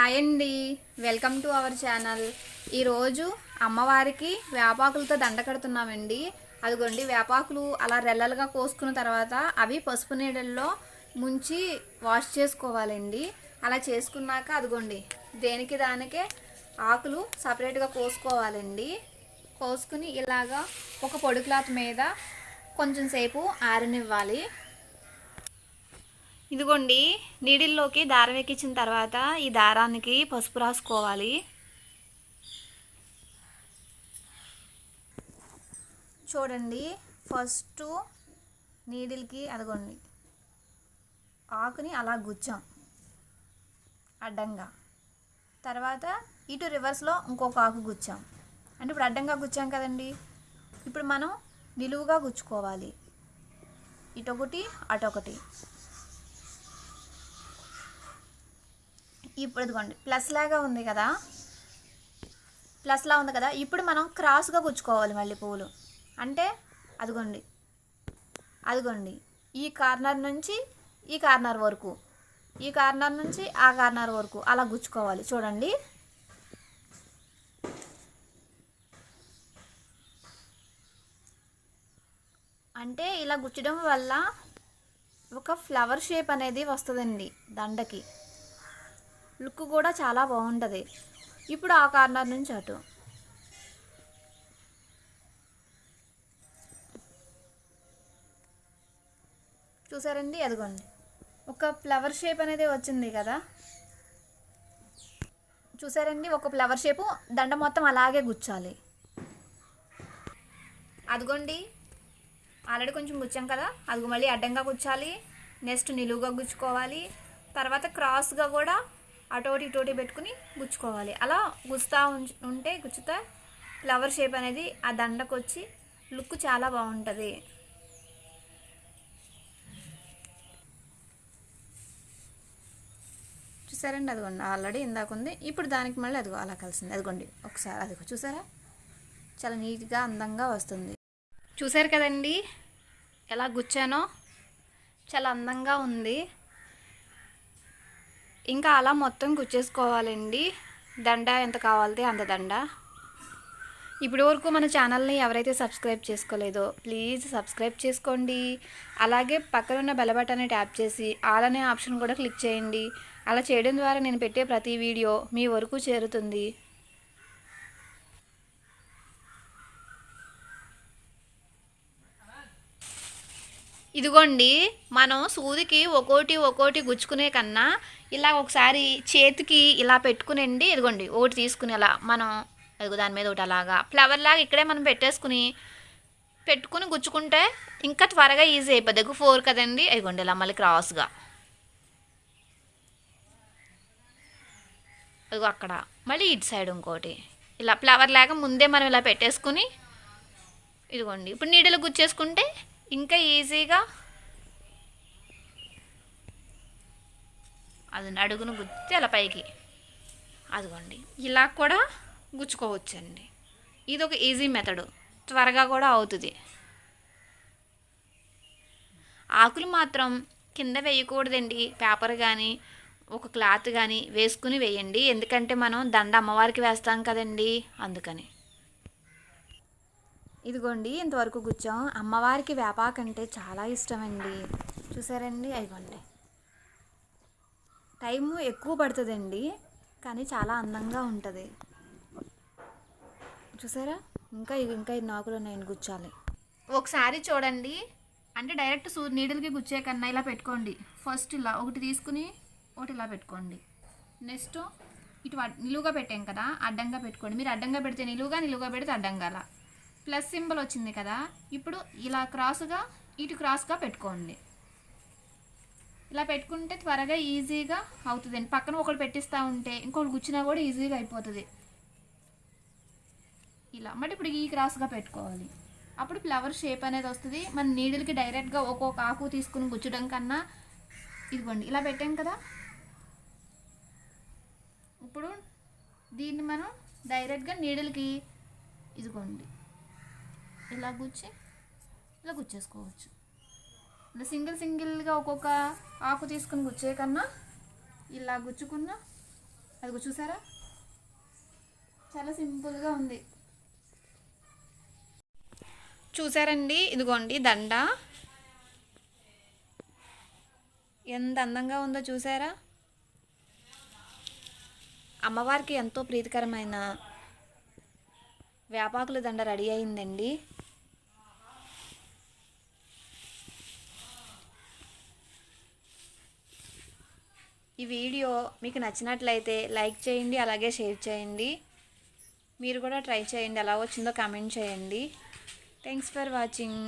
Hi అండి. Welcome to our channel. ఈరోజు అమ్మవారికి వేపాకులతో దండ కడుతున్నామండి. అదిగోండి వేపాకులు అలా రెల్లలుగా కోసుకున్న తర్వాత అవి పసుపు నీడల్లో ముంచి వాష్ చేసుకోవాలండి. అలా చేసుకున్నాక అదిగోండి దేనికి దానికే ఆకులు సపరేట్గా కోసుకోవాలండి. కోసుకుని ఇలాగా ఒక పొడి క్లాత్ మీద కొంచెం సేపు ఆరనివ్వాలి. ఇదిగోండి నీడిల్లోకి దారం ఎక్కించిన తర్వాత ఈ దారానికి పసుపు రాసుకోవాలి. చూడండి ఫస్ట్ నీడిల్కి అదగోండి ఆకుని అలా గుచ్చాం అడ్డంగా. తర్వాత ఇటు రివర్స్లో ఇంకొక ఆకు గుచ్చాం. అంటే ఇప్పుడు అడ్డంగా గుచ్చాం కదండి ఇప్పుడు మనం నిలువుగా గుచ్చుకోవాలి. ఇటొకటి అటొకటి. ఇప్పుడు ఇదిగోండి ప్లస్ లాగా ఉంది కదా. ప్లస్లా ఉంది కదా. ఇప్పుడు మనం క్రాస్గా గుచ్చుకోవాలి మళ్ళీ పువ్వులు. అంటే అదిగోండి. అదిగోండి. ఈ కార్నర్ నుంచి ఈ కార్నర్ వరకు. ఈ కార్నర్ నుంచి ఆ కార్నర్ వరకు. అలా గుచ్చుకోవాలి. చూడండి. అంటే ఇలా గుచ్చడం వల్ల ఒక ఫ్లవర్ షేప్ అనేది వస్తుందండి దండకి. లుక్ కూడా చాలా బాగుంటుంది. ఇప్పుడు ఆ కార్నర్ నుంచి అటు. చూసారండి? అదిగోండి. ఒక ఫ్లవర్ షేప్ అనేది వచ్చింది కదా? చూసారండి? ఒక ఫ్లవర్ షేపు దండ మొత్తం అలాగే గుచ్చాలి. అదిగోండి. ఆల్రెడీ కొంచెం గుచ్చాం కదా? అది మళ్ళీ అడ్డంగా గుచ్చాలి. నెక్స్ట్ నిలువుగా గుచ్చుకోవాలి. తర్వాత క్రాస్గా కూడా అటోటి ఇటోటి పెట్టుకుని గుచ్చుకోవాలి. అలా గుస్తా ఉంటే గుచ్చుతా ఫ్లవర్ షేప్ అనేది ఆ దండకు వచ్చి లుక్ చాలా బాగుంటుంది. చూసారండి అదిగోండి ఆల్రెడీ ఇందాక ఉంది. ఇప్పుడు దానికి మళ్ళీ అదిగో అలా కలిసింది. అదిగోండి ఒకసారి అదిగో చూసారా? చాలా నీట్గా అందంగా వస్తుంది. చూసారు కదండి ఎలా గుచ్చానో? చాలా అందంగా ఉంది. ఇంకా అలా మొత్తం గుచ్చేసుకోవాలండి. దండ ఎంత కావాలి అంత దండ. ఇప్పటి వరకు మన ఛానల్ని ఎవరైతే సబ్స్క్రైబ్ చేసుకోలేదో ప్లీజ్ సబ్స్క్రైబ్ చేసుకోండి. అలాగే పక్కన ఉన్న బెల్ బటన్ని ట్యాప్ చేసి ఆల్ అనే ఆప్షన్ కూడా క్లిక్ చేయండి. అలా చేయడం ద్వారా నేను పెట్టే ప్రతి వీడియో మీ వరకు చేరుతుంది. ఇదిగోండి మనం సూదికి ఒక్కోటి ఒక్కోటి గుచ్చుకునే కన్నా ఇలా ఒకసారి చేతికి ఇలా పెట్టుకునండి ఇదిగోండి ఒకటి తీసుకుని అలా మనం అదిగో దాని మీద ఒకటి అలాగా ఫ్లవర్ లాగా ఇక్కడే మనం పెట్టేసుకుని పెట్టుకుని గుచ్చుకుంటే ఇంకా త్వరగా ఈజీ అయిపోద్ది. ఫోర్ కదండి అదిగోండి ఇలా మళ్ళీ క్రాస్గా అదిగో అక్కడ మళ్ళీ ఇటు సైడ్ ఇంకోటి. ఇలా ఫ్లవర్ లాగా ముందే మనం ఇలా పెట్టేసుకుని ఇదిగోండి ఇప్పుడు నీడలు గుచ్చేసుకుంటే ఇంకా ఈజీగా? అది అడుగును గుచ్చి అలా పైకి. అదిగోండి ఇలా కూడా గుచ్చుకోవచ్చండి. ఇది ఒక ఈజీ మెథడు త్వరగా కూడా అవుతుంది. ఆకులు మాత్రం కింద వేయకూడదండి పేపర్ కానీ ఒక క్లాత్ కానీ వేసుకుని వేయండి. ఎందుకంటే మనం దండ అమ్మవారికి వేస్తాం కదండి అందుకని. ఇదిగోండి ఇంతవరకు గుచ్చాం అమ్మవారికి వేపాకంటే చాలా ఇష్టం అండి చూసారండి? అయిపోండి టైము ఎక్కువ పడుతుందండి కానీ చాలా అందంగా ఉంటుంది. చూసారా? ఇంకా ఇంకా ఇది నాకులు నేను గుచ్చాలి ఒకసారి చూడండి. అంటే డైరెక్ట్ సూ నీడలకి గుచ్చే కన్నా ఇలా పెట్టుకోండి. ఫస్ట్ ఇలా ఒకటి తీసుకుని ఒకటి ఇలా పెట్టుకోండి. నెక్స్ట్ ఇటు అడ్- నిలువుగా పెట్టాం కదా అడ్డంగా పెట్టుకోండి. మీరు అడ్డంగా పెడితే నిలువుగా నిలువుగా పెడితే అడ్డంగా అలా. ప్లస్ సింబల్ వచ్చింది కదా ఇప్పుడు ఇలా క్రాస్గా ఇటు క్రాస్గా పెట్టుకోండి. ఇలా పెట్టుకుంటే త్వరగా ఈజీగా అవుతుందండి పక్కన ఒకటి పెట్టిస్తూ ఉంటే ఇంకొకటి గుచ్చినా కూడా ఈజీగా అయిపోతుంది. ఇలా. మరి ఇప్పుడు ఈ క్రాస్గా పెట్టుకోవాలి. అప్పుడు ఫ్లవర్ షేప్ అనేది వస్తుంది. మన నీడిల్కి డైరెక్ట్గా ఒక్కొక్క ఆకు తీసుకుని గుచ్చడం కన్నా ఇదిగోండి. ఇలా పెట్టాం కదా. ఇప్పుడు దీన్ని మనం డైరెక్ట్గా నీడిల్కి ఇదిగోండి. ఇలా గుచ్చి ఇలా గుచ్చేసుకోవచ్చు. ఇలా సింగిల్ సింగిల్గా ఒక్కొక్క ఆకు తీసుకుని గుచ్చే కన్నా ఇలా గుచ్చుకున్నా అది చూసారా? చాలా సింపుల్గా ఉంది. చూసారండి? ఇదిగోండి దండ. ఎంత అందంగా ఉందో చూసారా? అమ్మవారికి ఎంతో ప్రీతికరమైన వేపాకుల దండ రెడీ అయిందండి. ఈ వీడియో మీకు నచ్చినట్లయితే లైక్ చేయండి అలాగే షేర్ చేయండి. మీరు కూడా ట్రై చేయండి ఎలా వచ్చిందో కామెంట్ చేయండి. Thanks for watching